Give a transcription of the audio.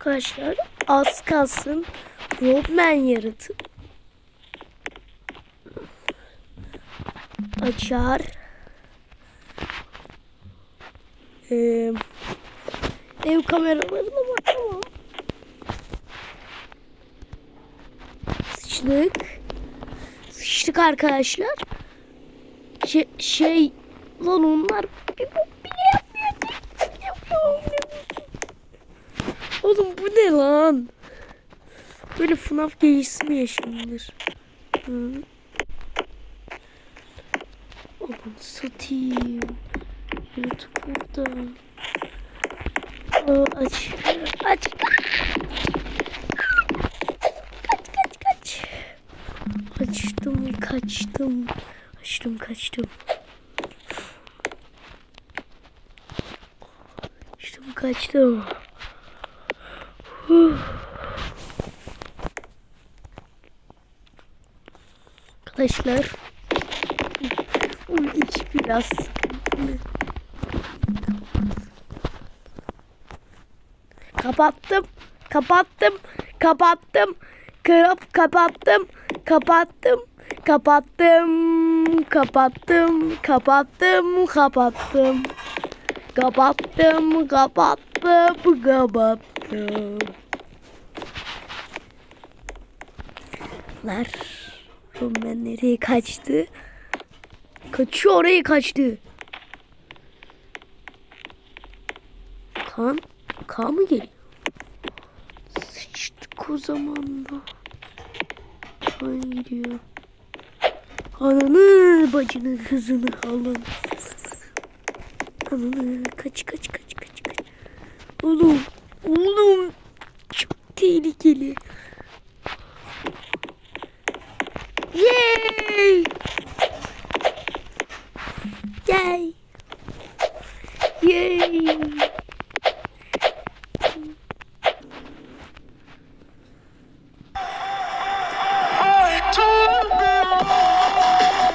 Arkadaşlar az kalsın Robman yaratıp açar. Ee, ev kameralarına bakamam. Sıçtık. Sıçtık arkadaşlar. Şey, şey lan onlar bir bok bile. Oğlum bu ne lan? Böyle FNAF gecesi mi yaşanılır? Hı. Oğlum satayım. YouTube burada. Aa, aç. Aç. Kaç kaç kaç. Açtım kaçtım. Açtım kaçtım. Kaçtım. Huh. Arkadaşlar iç biraz. Kapattım. Kapattım. Kapattım. Kırıp kapattım. Kapattım. Kapattım. Kapattım. Kapattım. Kapattım. Kapattım. Kapattım. Kapattım. Lar. Ben nereye kaçtı? Kaçıyor oraya kaçtı. Kan, kan mı geliyor? Sıçtık o zaman da. Kan gidiyor. Ananı bacını kızını alın. Ananı kaç kaç kaç kaç kaç. Oğlum oğlum çok tehlikeli. Yay! Yay! Yay!